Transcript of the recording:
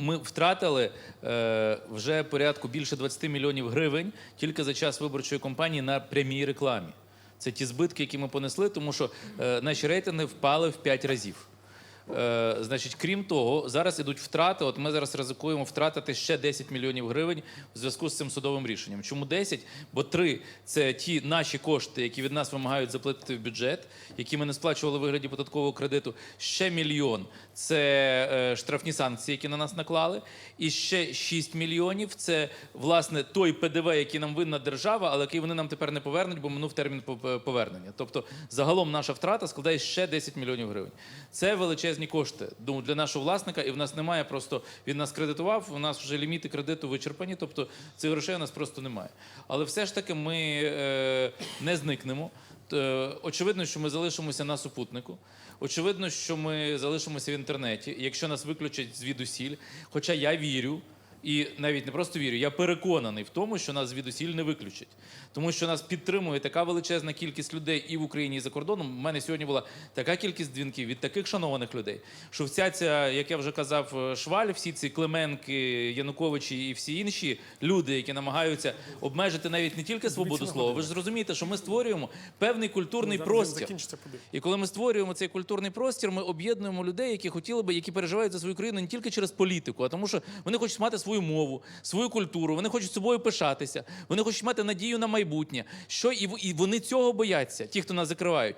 Ми втратили е, вже порядку більше 20 мільйонів гривень тільки за час виборчої кампанії на прямій рекламі. Це ті збитки, які ми понесли, тому що е, наші рейтинги впали в 5 разів. Е, значить, крім того, зараз ідуть втрати. От ми зараз ризикуємо втратити ще 10 мільйонів гривень в зв'язку з цим судовим рішенням. Чому 10? Бо 3 – це ті наші кошти, які від нас вимагають заплатити в бюджет, які ми не сплачували в вигляді податкового кредиту. Ще мільйон це е, штрафні санкції, які на нас наклали. І ще 6 мільйонів це власне той ПДВ, який нам винна держава, але який вони нам тепер не повернуть, бо минув термін повернення. Тобто загалом наша втрата складає ще 10 мільйонів гривень. Це величезні кошти для нашого власника, і в нас немає просто він нас кредитував. У нас вже ліміти кредиту вичерпані, тобто цих грошей у нас просто немає. Але все ж таки ми е, не зникнемо. Е, Очевидно, що ми залишимося на супутнику. Очевидно, що ми залишимося в інтернеті, якщо нас виключать звідусіль. Хоча я вірю, і навіть не просто вірю, я переконаний в тому, що нас звідусіль не виключать. Тому що нас підтримує така величезна кількість людей і в Україні, і за кордоном. У мене сьогодні була така кількість дзвінків від таких шанованих людей, що вся ця, як я вже казав, е, шваль, всі ці Клименки, Януковичі і всі інші люди, які намагаються обмежити навіть не тільки свободу слова. Ви ж зрозумієте, що ми створюємо певний культурний простір. І коли ми створюємо цей культурний простір, ми об'єднуємо людей, які хотіли би, які переживають за свою країну не тільки через політику, а тому, що вони хочуть мати свою мову, свою культуру, вони хочуть собою пишатися, вони хочуть мати надію на майбутнє. Що і вони цього бояться, ті, хто нас закривають.